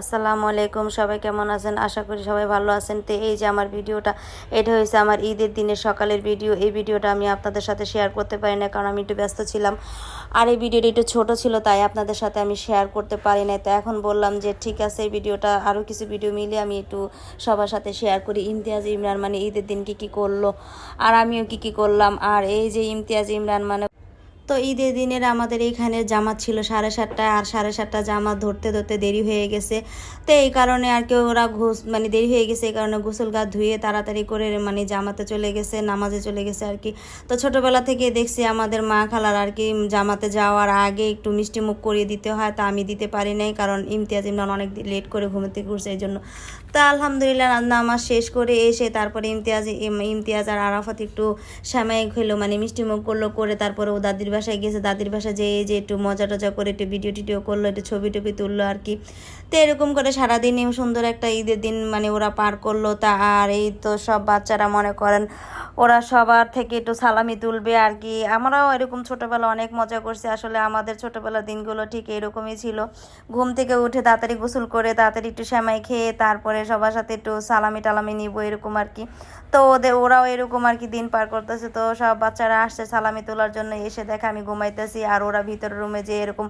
আসসালামু আলাইকুম, সবাই কেমন আছেন? আশা করি সবাই ভালো আছেন। তো এই যে আমার ভিডিওটা, এটা হয়েছে আমার ঈদের দিনের সকালের ভিডিও। এই ভিডিওটা আমি আপনাদের সাথে শেয়ার করতে পারি না, কারণ আমি একটু ব্যস্ত ছিলাম। আর এই ভিডিওটা একটু ছোট ছিল, তাই আপনাদের সাথে আমি শেয়ার করতে পারি না তো এখন বললাম যে, ঠিক আছে, এই ভিডিওটা আরও কিছু ভিডিও মিলে আমি একটু সবার সাথে শেয়ার করি। ইমতিয়াজ ইমরান মানে ঈদের দিন কী কী করল, আর আমিও কী কী করলাম। আর এই যে ইমতিয়াজ ইমরান মানে তো ঈদের দিনের আমাদের এইখানে জামাত ছিল সাড়ে সাতটায়, আর সাড়ে সাতটা জামাত ধরতে ধরতে দেরি হয়ে গেছে। তো এই কারণে আর কি ওরা ঘুষ মানে দেরি হয়ে গেছে, এই কারণে গোসল গা ধুয়ে তাড়াতাড়ি করে মানে জামাতে চলে গেছে, নামাজে চলে গেছে আর কি। তো ছোটোবেলা থেকে দেখছি আমাদের মা খালার আর কি জামাতে যাওয়ার আগে একটু মিষ্টি মুখ করিয়ে দিতে হয়, তা আমি দিতে পারি নাই, কারণ ইমতিয়াজ ইমরান অনেক লেট করে ঘুমে ঘুরছে এই জন্য। তা আলহামদুলিল্লাহ নামাজ শেষ করে এসে তারপরে ইমতিয়াজ, ইম- ইমতিয়াজ আর আরাফাত একটু সামায়িক হলো মানে মিষ্টি মুখ করল, করে তারপরে ও দাদির বাসায় গেছে দাদির বাসায় যেয়ে যে একটু মজা টজা করে একটু ভিডিও টিডিও করল, একটু ছবি টবি তুললো আর কি। তো এরকম করে সারাদিনই সুন্দর একটা ঈদের দিন মানে ওরা পার করল। তা আর এই তো সব বাচ্চারা মনে করেন, ওরা সবার থেকে একটু সালামি তুলবে আর কি। আমরাও এরকম ছোটোবেলা অনেক মজা করছি। আসলে আমাদের ছোটোবেলার দিনগুলো ঠিক এরকমই ছিল। ঘুম থেকে উঠে তাড়াতাড়ি গোসল করে, তাড়াতাড়ি একটু সেমাই খেয়ে, তারপরে সবার সাথে একটু সালামি টালামি নিব এরকম আর কি। তো ওদের, ওরাও এরকম আর কি দিন পার করতেছে। তো সব বাচ্চারা আসছে সালামি তোলার জন্য, এসে দেখে আমি ঘুমাইতেছি আর ওরা ভিতর রুমে যে এরকম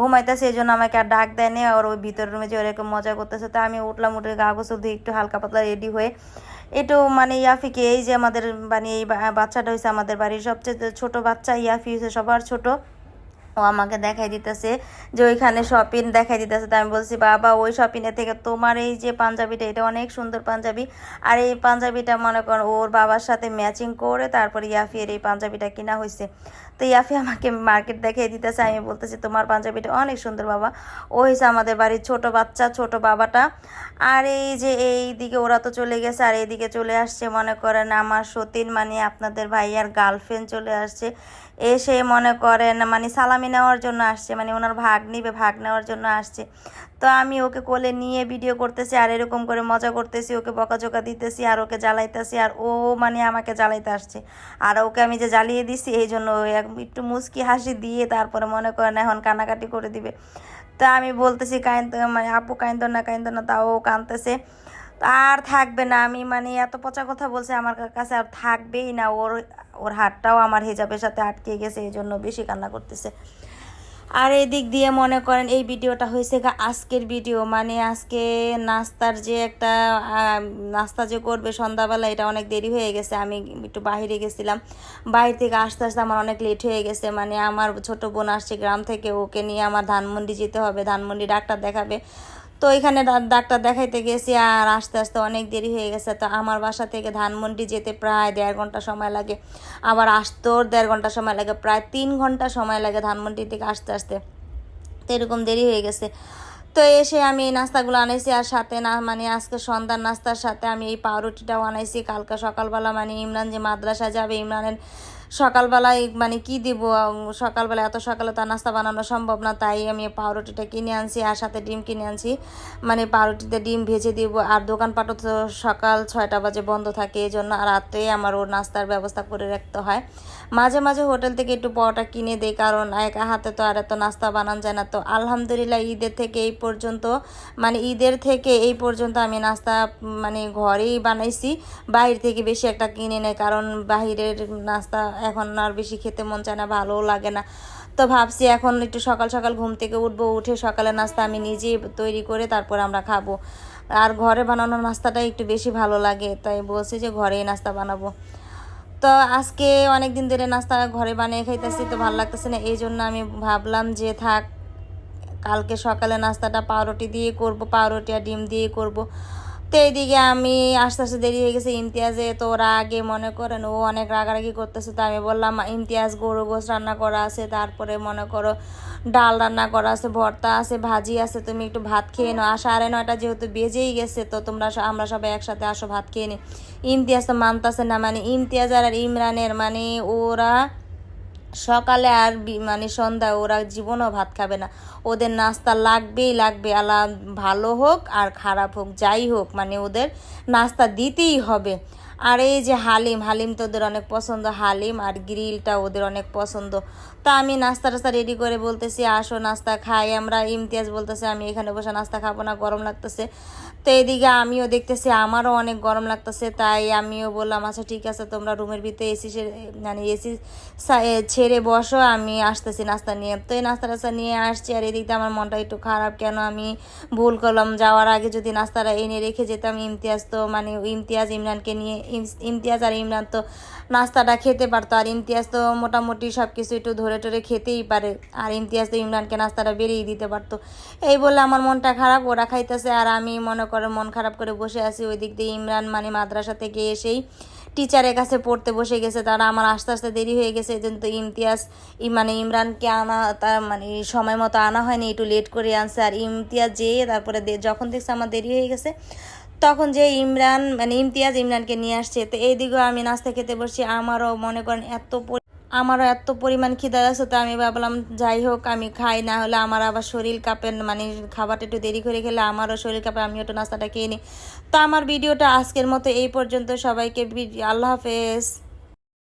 ঘুমাইতেছে, এই জন্য আমাকে আর ডাক দেয়নি আর ওই ভিতর রুমে যে ওরকম মজা করতেছে। তো আমি উঠলাম, উঠে গা গোসল দিয়ে একটু হালকা পাতলা রেডি হয়ে একটু মানে ইয়াফিকে, এই যে আমাদের মানে এই বাচ্চাটা হয়েছে আমাদের বাড়ির সবচেয়ে ছোট বাচ্চা, ইয়াফি হয়েছে সবার ছোট। ও আমাকে দেখাই দিতেছে যে ওইখানে শপিং দেখাই দিতেছে। তো আমি বলছি, বাবা, ওই শপিংয়ের থেকে তোমার এই যে পাঞ্জাবিটা, এটা অনেক সুন্দর পাঞ্জাবি। আর এই পাঞ্জাবিটা মনে করো, ওর বাবার সাথে ম্যাচিং করে তারপর ইয়াফির এই পাঞ্জাবিটা কিনা হয়েছে তো ইয়াফি আমাকে মার্কেট দেখিয়ে দিতেছে, আমি বলতেছি, তোমার পাঞ্জাবিটা অনেক সুন্দর বাবা। ও হয়েছে আমাদের বাড়ির ছোট বাচ্চা, ছোট বাবাটা। আর এই যে এই দিকে ওরা তো চলে গেছে, আর এইদিকে চলে আসছে, মনে করেন আমার সতীন মানে আপনাদের ভাইয়ার গার্লফ্রেন্ড চলে আসছে। এসে মনে করেন মানে সালামি নেওয়ার জন্য আসছে মানে ওনার ভাগ নিবে, ভাগ নেওয়ার জন্য আসছে। তো আমি ওকে কোলে নিয়ে ভিডিও করতেছি, আর এরকম করে মজা করতেছি, ওকে বকাঝোকা দিতেছি, আর ওকে জ্বালাইতেছি, আর ও মানে আমাকে জ্বালাইতে আসছে। আর ওকে আমি যে জ্বালিয়ে দিছি, এই জন্য একটু মুচকি হাসি দিয়ে তারপরে মনে করেন এখন কানাকাটি করে দিবে। তা আমি বলতেছি কাইন্দ মানে আপু কাইন্দ না কাইন্দ না, তাও কাঁদতেছে। আর থাকবে না, আমি মানে এত পচা কথা বলছে, আমার কাছে আর থাকবেই না, ওর ওর হাতটাও আমার হেজাবের সাথে আটকে গেছে, এই জন্য বেশি কান্না করতেছে। আর এদিক দিক দিয়ে মনে করেন এই ভিডিওটা হয়েছে গা আজকের ভিডিও মানে আজকে নাস্তার যে একটা নাস্তা যে করবে সন্ধ্যাবেলা, এটা অনেক দেরি হয়ে গেছে, আমি একটু বাহিরে গেছিলাম। বাইরে থেকে আসতে আসতে আমার অনেক লেট হয়ে গেছে মানে আমার ছোট বোন আসছে গ্রাম থেকে, ওকে নিয়ে আমার ধানমন্ডি যেতে হবে, ধানমন্ডি ডাক্তার দেখাবে। তো এখানে ডাক্তার দেখাইতে গেছি আর আস্তে আস্তে অনেক দেরি হয়ে গেছে। তো আমার বাসা থেকে ধানমন্ডি যেতে প্রায় দেড় ঘণ্টা সময় লাগে। আবার আসতেও দেড় ঘণ্টা সময় লাগে, প্রায় তিন ঘণ্টা সময় লাগে ধানমন্ডি থেকে আসতে আসতে। তো এরকম দেরি হয়ে গেছে। তো এসে আমি এই নাস্তাগুলো আনাইছি আর সাথে না মানে আজকে সন্ধ্যার নাস্তার সাথে আমি এই পাউরুটিটাও আনাইছি। কালকে সকালবেলা মানে ইমরান যে মাদ্রাসা যাবে, ইমরানের সকালবেলায় মানে কি দিব? সকালবেলা এত সকালে তো আর নাস্তা বানানো সম্ভব না, তাই আমি পাউরুটিটা কিনে আনছি আর সাথে ডিম কিনে আনছি। মানে পাউরুটিতে ডিম ভেজে দিব, আর দোকানপাটও তো সকাল ছয়টা বাজে বন্ধ থাকে এই জন্য রাতেই আমার ওর নাস্তার ব্যবস্থা করে রাখতে হয়। মাঝে মাঝে হোটেল থেকে একটু পরোটা কিনে দেই, কারণ একা হাতে তো আর এত নাস্তা বানান যায় না। তো আলহামদুলিল্লাহ ঈদের থেকে এই পর্যন্ত মানে ঈদের থেকে এই পর্যন্ত আমি নাস্তা মানে ঘরেই বানাইছি। বাইরে থেকে বেশি একটা কিনে নেয় কারণ বাহিরের নাস্তা এখন আর বেশি খেতে মন চায় না, ভালোও লাগে না। তো ভাবছি এখন একটু সকাল সকাল ঘুম থেকে উঠবো, উঠে সকালের নাস্তা আমি নিজেই তৈরি করে তারপর আমরা খাব। আর ঘরে বানানো নাস্তাটাই একটু বেশি ভালো লাগে, তাই বলছি যে ঘরেই নাস্তা বানাবো। তো আজকে অনেক দিন ধরে নাস্তা ঘরে বানিয়ে খাইতেছি, তো ভালো লাগতেছে না, এই জন্য আমি ভাবলাম যে থাক, কালকে সকালে নাস্তাটা পাউরুটি দিয়ে করব, পাউরুটি আর ডিম দিয়ে করব। তো এইদিকে আমি আস্তে আস্তে দেরি হয়ে গেছে। ইমতিয়াজে তো ওরা আগে মনে করেন ও অনেক রাগারাগি করতেছে। তো আমি বললাম ইমতিয়াজ গরু গোস রান্না করা আছে। তারপরে মনে করো ডাল রান্না করা আছে, ভর্তা আছে, ভাজি আছে। তুমি একটু ভাত খেয়ে নাও। আর সাড়ে নয়টা যেহেতু বেজেই গেছে, তো তোমরা আমরা সবাই একসাথে আসো, ভাত খেয়ে নি। ইমতিয়াজ তো মানতাছে না মানে ইমতিয়াজ আর ইমরানের মানে ওরা সকালে আর মানে সন্ধ্যায় ওরা জীবনও ভাত খাবে না। ওদের নাস্তা লাগবেই লাগবে। আলা ভালো হোক আর খারাপ হোক, যাই হোক মানে ওদের নাস্তা দিতেই হবে। আর এই যে হালিম হালিম তো ওদের অনেক পছন্দ। হালিম আর গ্রিলটা ওদের অনেক পছন্দ। তা আমি নাস্তা টাস্তা রেডি করে বলতেছি, আসো নাস্তা খাই। আমরা ইমতিয়াজ বলতেছে, আমি এখানে বসে নাস্তা খাব না, গরম লাগতেছে। তো এদিকে আমিও দেখতেছি, আমারও অনেক গরম লাগতেছে। তাই আমিও বললাম আচ্ছা ঠিক আছে, তোমরা রুমের ভিতরে এসি মানে এসি ছেড়ে বসো, আমি আসতেছি নাস্তা নিয়ে। তো এই নাস্তা টাস্তা নিয়ে আসছি, আর এদিকে আমার মনটা একটু খারাপ। কেন আমি ভুল করলাম? যাওয়ার আগে যদি নাস্তাটা এনে রেখে যেতাম, ইমতিয়াজ তো মানে ইমতিয়াজ ইমরানকে নিয়ে ইমতিয়াজ আর ইমরান তো নাস্তাটা খেতে পারতো, আর ইমতিয়াজ তো মোটামুটি সব কিছু একটু ধরে টরে খেতেই পারে, আর ইমতিয়াজ তো ইমরানকে নাস্তাটা বেরিয়ে দিতে পারতো। এই বলে আমার মনটা খারাপ, ওরা খাইতেছে, আর আমি মনে করে মন খারাপ করে বসে আছি ওই দিক দিয়ে ইমরান মানে মাদ্রাসা থেকে এসেই টিচারের কাছে পড়তে বসে গেছে, তারা আমার আস্তে আস্তে দেরি হয়ে গেছে, এই জন্য তো ইমতিয়াজ মানে ইমরানকে আনা, তার মানে সময় মতো আনা হয়নি, একটু লেট করে আনছে, আর ইমতিয়াজ যেয়ে তারপরে যখন দেখছে আমার দেরি হয়ে গেছে তখন যে ইমরান মানে ইমতিয়াজ ইমরানকে নিয়ে আসছে, তো এইদিকেও আমি নাস্তা খেতে বসছি। আমারও মনে করেন এত আমারও এত পরিমাণ খিদা আছে তো আমি ভাবলাম, যাই হোক, আমি খাই, না হলে আমার আবার শরীর কাঁপে মানে খাবারটা একটু দেরি করে খেলে আমারও শরীর কাঁপে আমি একটু নাস্তাটা খেয়ে নিই। তো আমার ভিডিওটা আজকের মতো এই পর্যন্ত। সবাইকে আল্লাহ হাফেজ।